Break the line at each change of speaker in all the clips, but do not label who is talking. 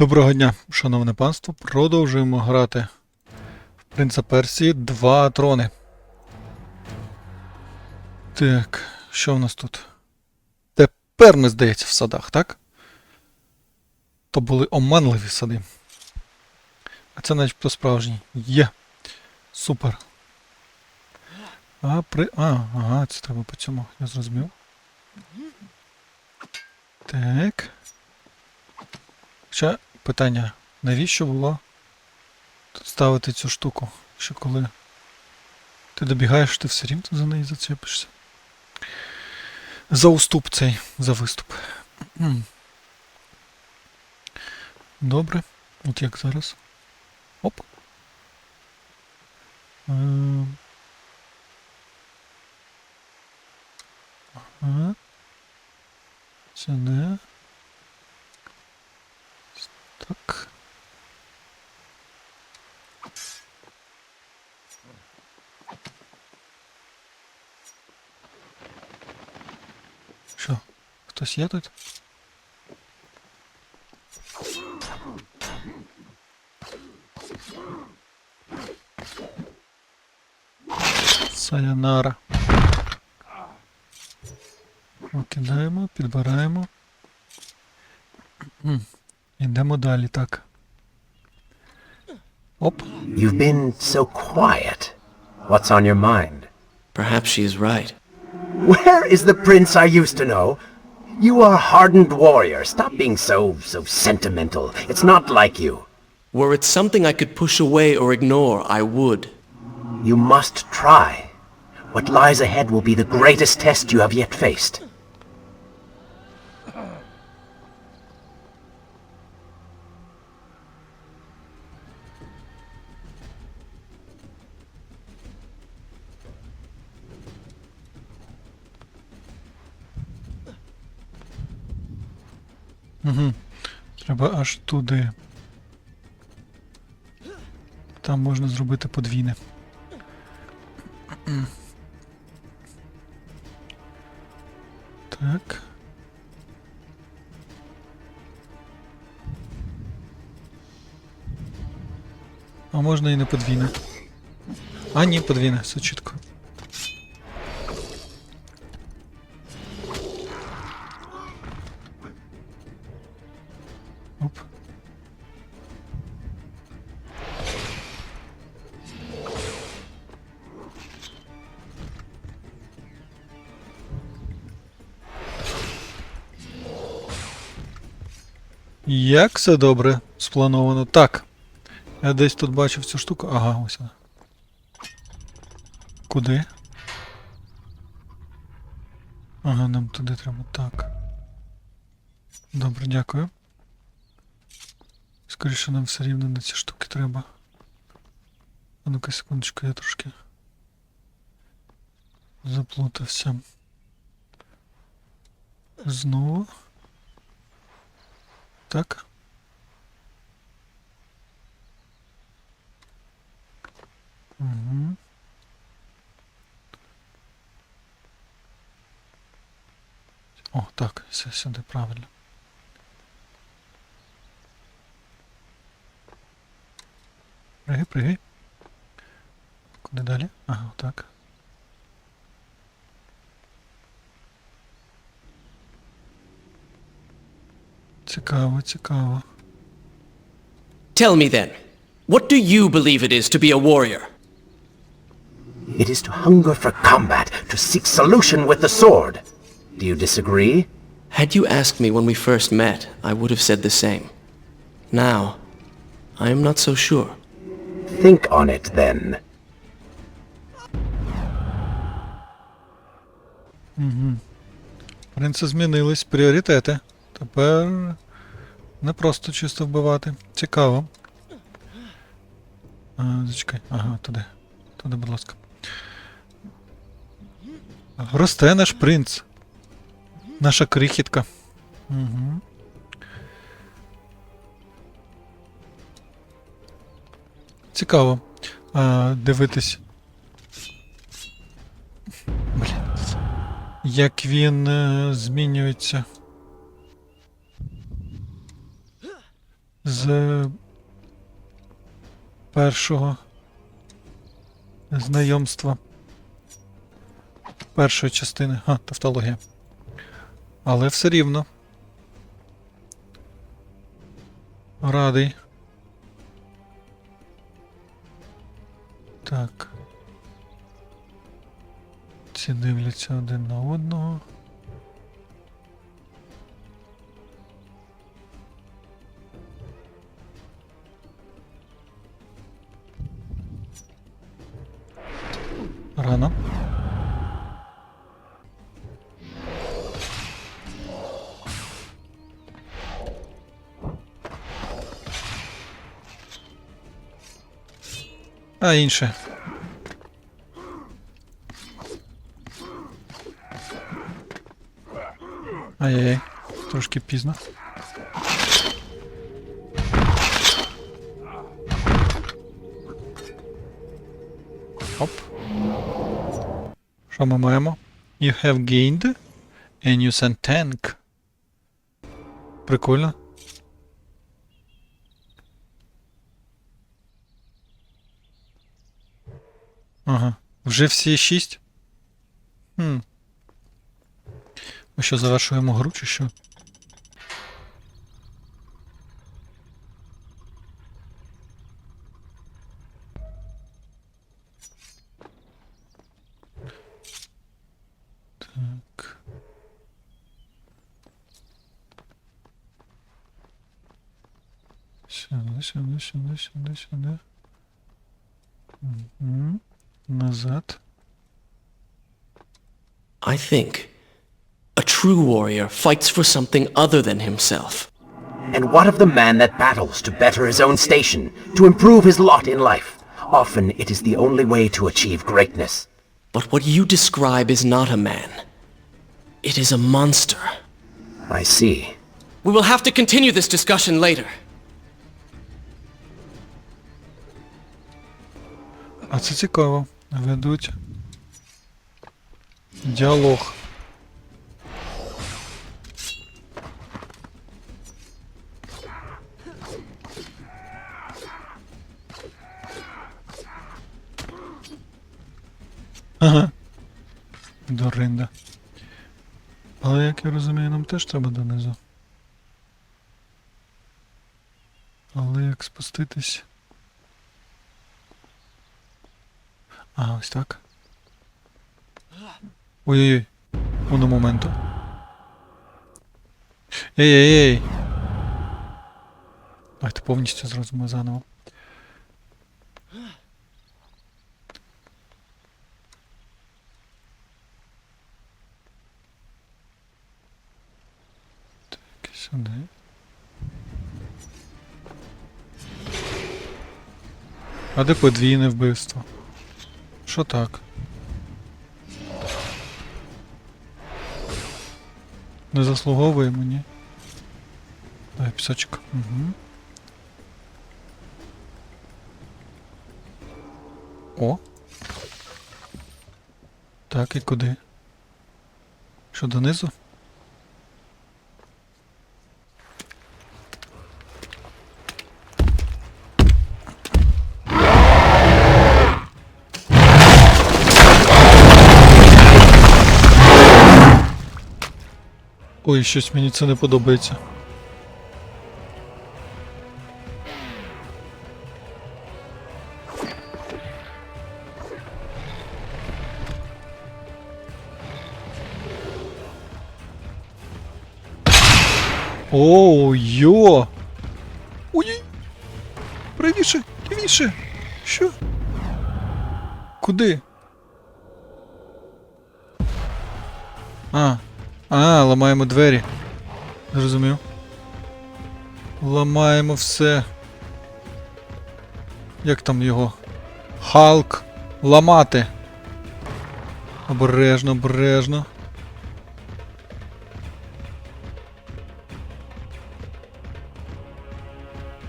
Доброго дня, шановне панство. Продовжуємо грати в Принца Персії 2 трони. Так, що в нас тут? Тепер ми, здається, в садах, так? То були оманливі сади. А це начебто справжні. Є. Супер. А при. А, ага, це треба по цьому, я зрозумів. Так. Хоча питання, навіщо було тут ставити цю штуку? Що коли ти добігаєш, ти все рівно за неї зацепишся. За уступ цей, за виступ. Добре. От як зараз. Оп. Ем. Ага. Це не. Так. Що? Хтось є тут? Сайонара. Окидаємо, підбираємо. М, Ідемо далі, так. Оп.
You've been so quiet. What's on your mind?
Perhaps she is right.
Where is the prince I used to know? You are a hardened warrior. Stop being so, so sentimental. It's not like you.
Were it something I could push away or ignore, I would.
You must try. What lies ahead will be the greatest test you have yet faced.
Треба аж туди. Там можна зробити подвійне. Так. А можна і не подвійне. А, ні, подвійне, все чітко. Як все добре сплановано. Так. Я десь тут бачив цю штуку. Ага, ось вона. Куди? Ага, нам туди треба. Так. Добре, дякую. Скоріше нам все рівно на ці штуки треба. А ну-ка, секундочку, я трошки заплутався. Знову. Так. Угу. О, так, все сюди правильно. Пригай, пригай. Куди далі? Ага, так. Цікаво, цікаво.
Tell me then, what do you believe it is to be a warrior?
It is to hunger for combat, to seek solution with the sword. Do you disagree?
Had you asked me when we first met, I would have said the same. Now, I am not so sure.
Think on it then. Угу.
Принце змінились пріоритети. Тепер не просто чисто вбивати. Цікаво. А, зачекай. Ага, туди. Туди, будь ласка. Росте наш принц. Наша крихітка. Угу. Цікаво. А, дивитись. Блін. Як він е, змінюється. з першого знайомства. Першої частини. А, тавтологія. Але все рівно. Радий. Так. Ці дивляться один на одного. Рано. А інше. Ай-яй-яй, трошки пізно. Оп. Що ми маємо? You have gained a new tank. Прикольно. Ага. Вже всі шість? Хм. Ми що, завершуємо гру чи що? Сюди, сюди, сюди, сюди, сюди. Мгм. Назад.
I think a true warrior fights for something other than himself.
And what of the man that battles to better his own station, to improve his lot in life? Often it is the only way to achieve greatness.
But what you describe is not a man. It is a monster.
I see.
We will have to continue this discussion later.
Це цікаво. Ведуть. Діалог. Ага. Доринда. Але як я розумію, нам теж треба донизу. Але як спуститись? Ага, ось так. Ой-ой-ой. Уно моменту. Ей-ей-ей. Давайте повністю зробимо заново. Так, сюди. А де подвійне вбивство? Що так? Не заслуговує мені. Давай пісочок. Угу. О. Так, і куди? Що донизу? Ой, щось мені це не подобається. Оу, йо! Ой! Правіше, лівіше! Що? Куди? А, а, ламаємо двері. Зрозумів. Ламаємо все. Як там його? Халк. Ламати. Обережно, обережно.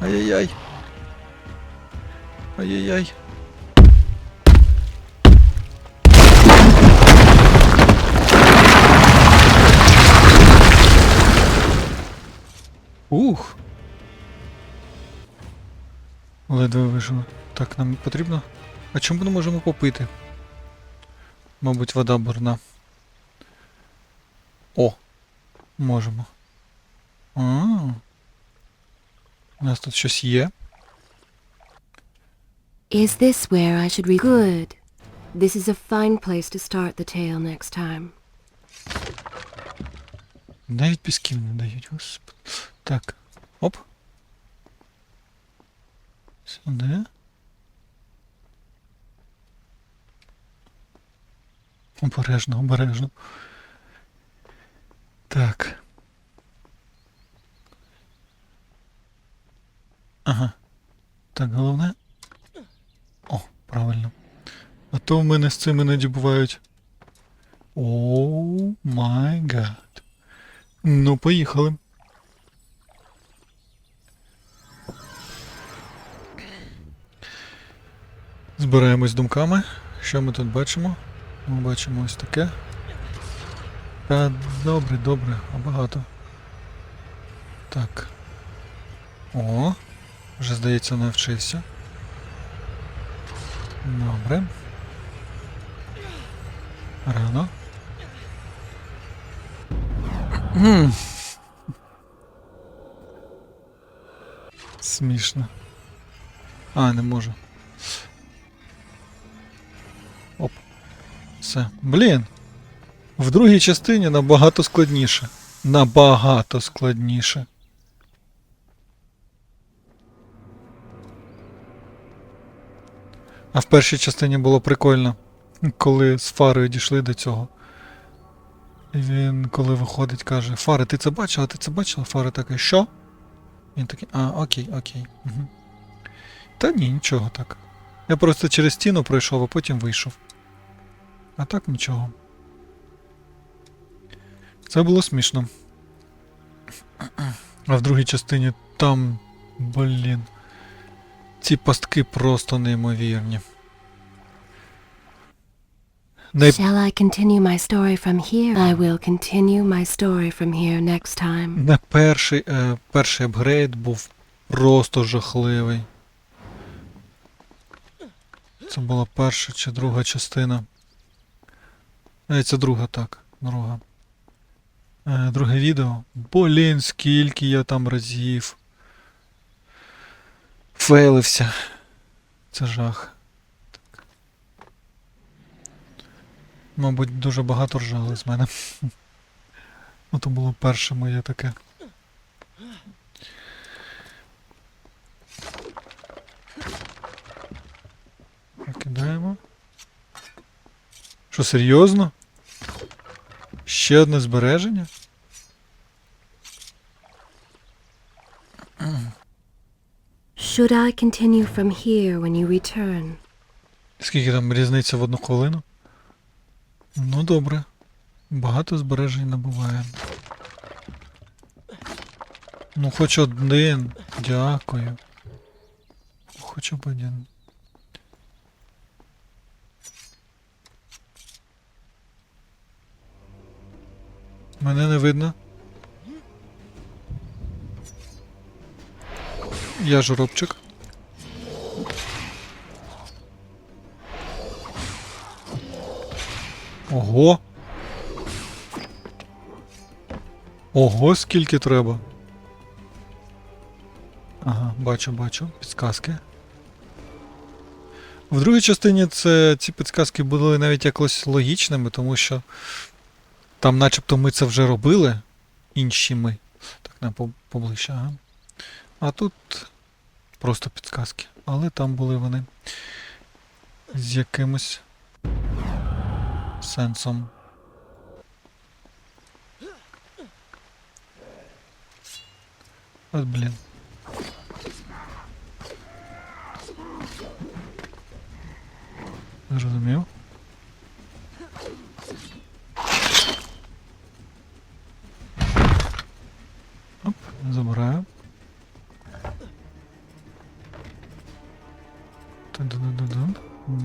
Ай-яй-яй. Ай-яй-яй. Ух. Ледве вижили. Так, нам потрібно. А чому не можемо попити? Мабуть, вода бурна. О! Можемо. А. У нас тут щось є.
Is this where I should Good. This is a fine place to start the tale next time.
Навіть пісків не дають, господи. Так. Оп. Сюди. Обережно, обережно. Так. Ага. Так, головне. О, правильно. А то в мене з цим іноді бувають. О май гад. Ну, поїхали. Збираємось думками. Що ми тут бачимо? Ми бачимо ось таке. Та добре, добре, а багато. Так. О, вже здається, навчився. Добре. Рано. Смішно. А, не можу. Все. Блін. В другій частині набагато складніше. Набагато складніше. А в першій частині було прикольно, коли з фарою дійшли до цього. І він, коли виходить, каже: Фари, ти це бачила? Ти це бачила? Фари такий, що? Він такий, а, окей, окей. Угу. Та ні, нічого так. Я просто через стіну пройшов, а потім вийшов. А так нічого. Це було смішно. А в другій частині там, блін. Ці пастки просто неймовірні. Най...
Shall I continue my story from here? I will continue my story from here next time.
Не перший, е, перший апгрейд був просто жахливий. Це була перша чи друга частина. Е, це друга, так. Друга. Е, друге відео. Блін, скільки я там разів. Фейлився. Це жах. Так. Мабуть, дуже багато ржали з мене. Ну, то було перше моє таке. Покидаємо. Що, серйозно? Ще одне збереження?
Should I continue from here when you return?
Скільки там різниця в одну хвилину? Ну добре. Багато збережень набуває. Ну, хоч один. Дякую. Хоч один. Мене не видно. Я жоробчик. Ого. Ого, скільки треба. Ага, бачу, бачу. Підсказки. В другій частині це, ці підсказки були навіть якось логічними, тому що там начебто ми це вже робили. Інші ми. Так, по- поближче, ага. А тут просто підсказки. Але там були вони з якимось сенсом. От блін. Зрозумів. Оп, забираю.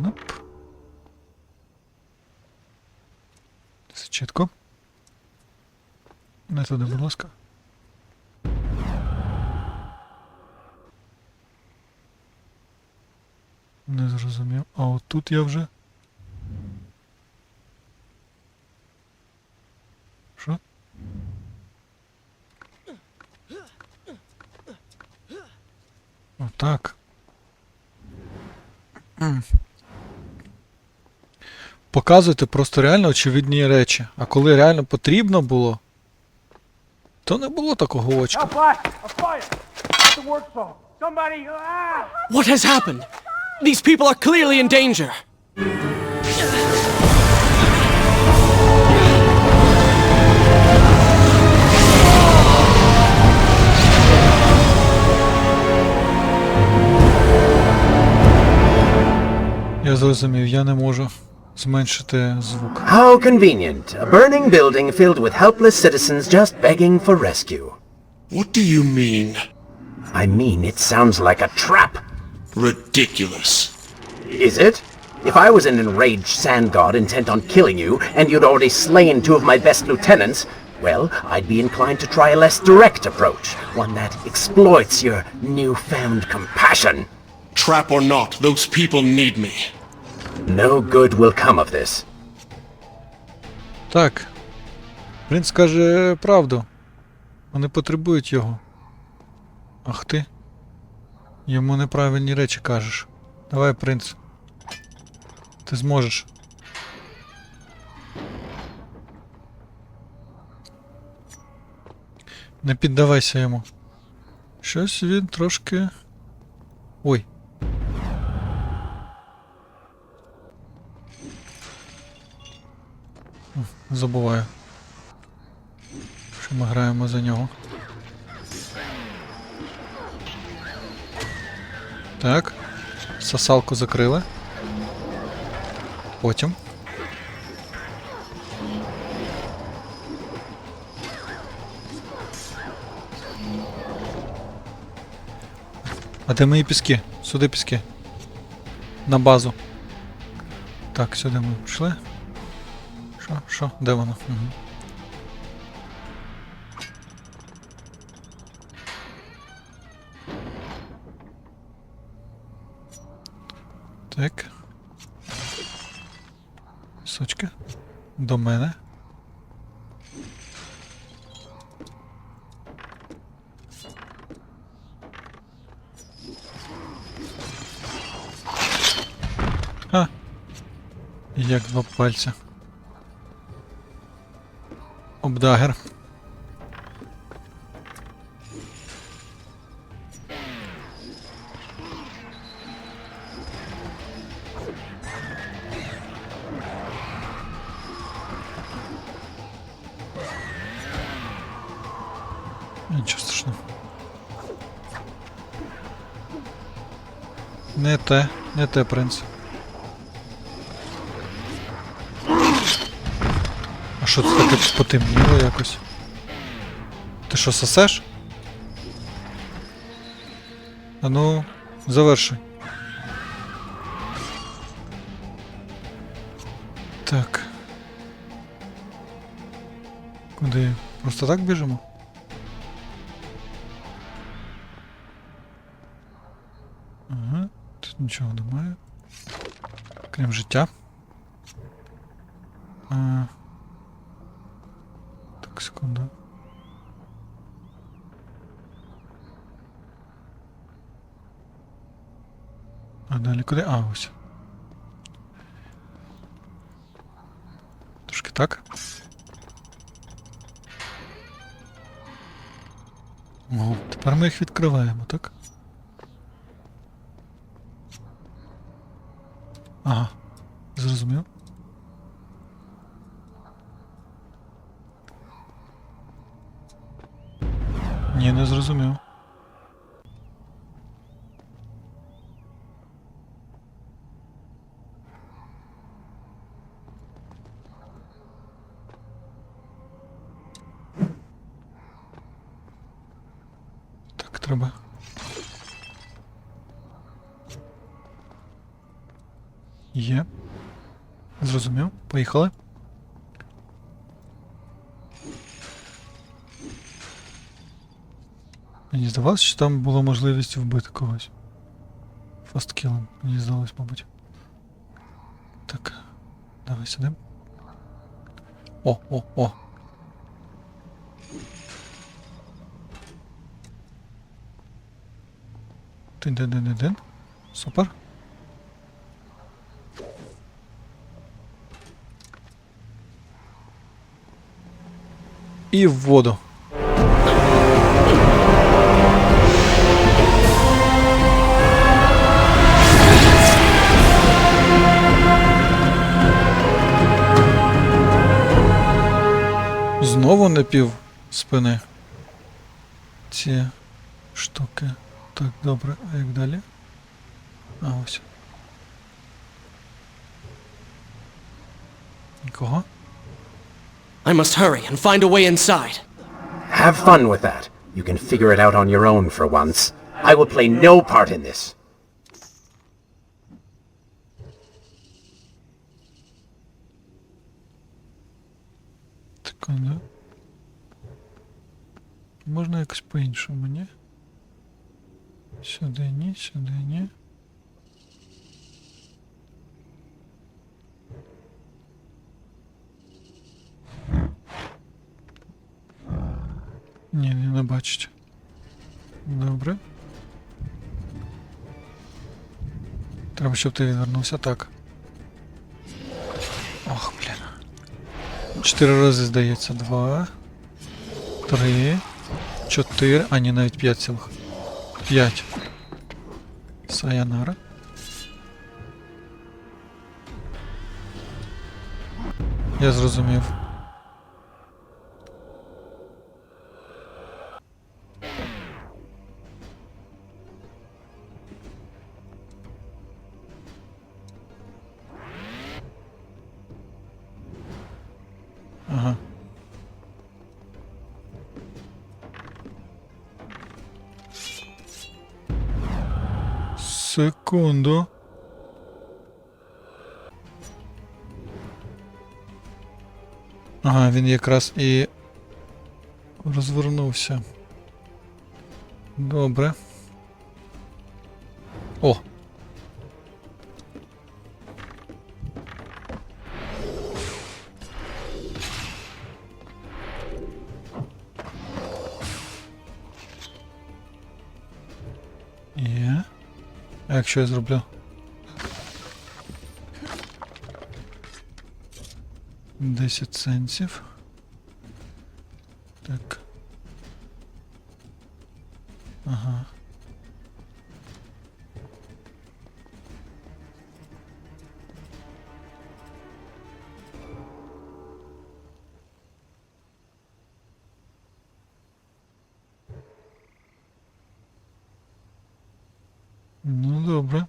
Оп. Все чітко. Не туди, будь ласка. зрозумів. А от тут я вже. Отак. М. Показуйте просто реально очевидні речі. А коли реально потрібно було, то не було такого очка.
Ah!
What has happened? These people are clearly in danger.
зрозумів, я не можу зменшити звук.
How convenient. A burning building filled with helpless citizens just begging for rescue.
What do you mean?
I mean, it sounds like a trap.
Ridiculous.
Is it? If I was an enraged sand god intent on killing you, and you'd already slain two of my best lieutenants, well, I'd be inclined to try a less direct approach, one that exploits your newfound compassion.
Trap or not, those people need me.
No good will come of this.
Так. Принц каже правду. Вони потребують його. Ах ти. Йому неправильні речі кажеш. Давай, принц. Ти зможеш. Не піддавайся йому. Щось він трошки. Ой. Забуваю. Що ми граємо за нього. Так. Сосалку закрили. Потім. А де мої піски? Сюди піски. На базу. Так, сюди ми пішли. Що? Що? Де воно? Угу. Так. Сучка. До мене. А. Як два пальця. Обдагер. Нічого страшного. Не те, не те, принц. Що це таке потемніло якось? Ти що, сосеш? А ну, завершуй. Так. Куди? Просто так біжимо? Ага, тут нічого немає. Крім життя. А... Так, секунду. А далі куди? А, ось. Трошки так. О, тепер ми їх відкриваємо, так? Ага, зрозумів. Ні, не зрозумів. Так, треба. Є. Зрозумів. Поїхали. Мені здавалося, що там була можливість вбити когось. Фасткілом, мені здалось, мабуть. Так. Давай сюди. О, о, о. Тин-дин-дин-дин. Супер. І в воду. Знову не пів спини. Ці штуки. Так, добре, а як далі? А ось. Нікого?
I must hurry and find a way inside.
Have fun with that. You can figure it out on your own for once. I will play no part in this.
Секунду. Можна якось по-іншому, ні? Сюди ні, сюди ні. Ні, ні, не бачить. Добре. Треба, щоб ти відвернувся так. Ох, блін. Чотири рази здається. Два. Три. Чотири. А ні, навіть п'ять цілих. П'ять. Саянара. Я зрозумів. Секунду. Ага, він якраз і розвернувся. Добре. О! Якщо я зроблю? Десять сенсів. Ну, добре.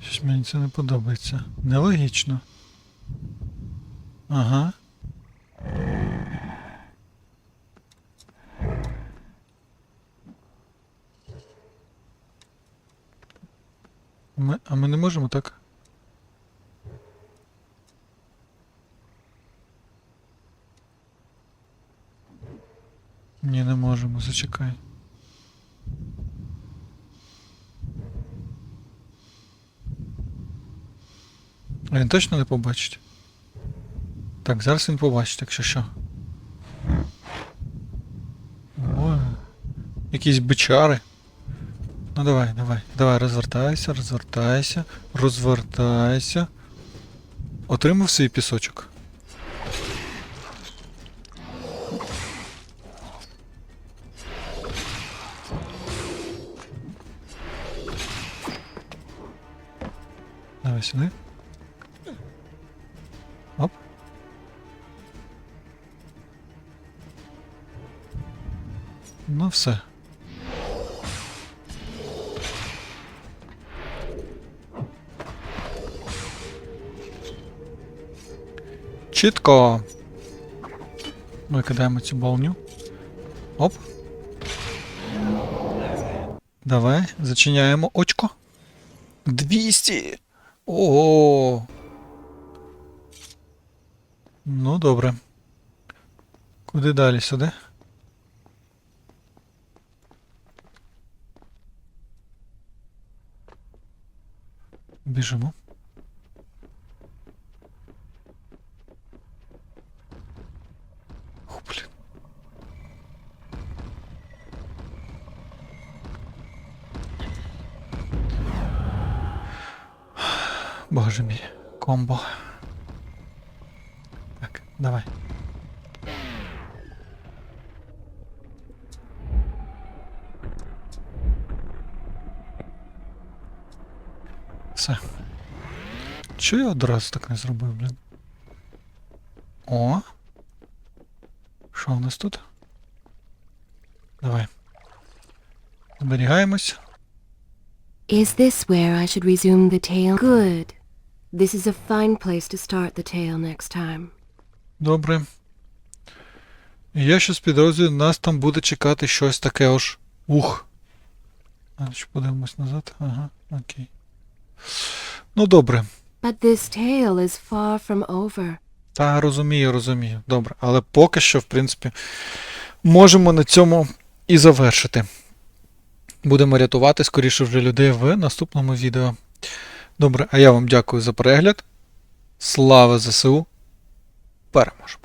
Щось мені це не подобається. Нелогічно. Ага. Ми, а ми не можемо так? Ні, не можемо, зачекай. А він точно не побачить? Так, зараз він побачить, якщо що. Ой. Якісь бичари. Ну давай, давай, давай, розвертайся, розвертайся, розвертайся. Отримав свій пісочок. Давай сюди. Все. Чітко. Викидаємо цю болню. Оп. Давай, зачиняємо очко. 200! Ого! Ну, добре. Куди далі? Сюди? Біжимо. О, блін. Боже мій, комбо. Так, давай. Все. Чого я одразу так не зробив, блін? О. Що у нас тут? Давай. Зберігаємось.
Is this where I should resume the tale? Good. This is a fine place to start the tale next time.
Добре. Я щось підозрюю, нас там буде чекати щось таке ож. Ух. А, ще подивимось назад. Ага, окей. Ну добре.
But this tale is far from over.
Та розумію, розумію. Добре. Але поки що, в принципі, можемо на цьому і завершити. Будемо рятувати скоріше вже людей в наступному відео. Добре, а я вам дякую за перегляд. Слава ЗСУ! Переможемо!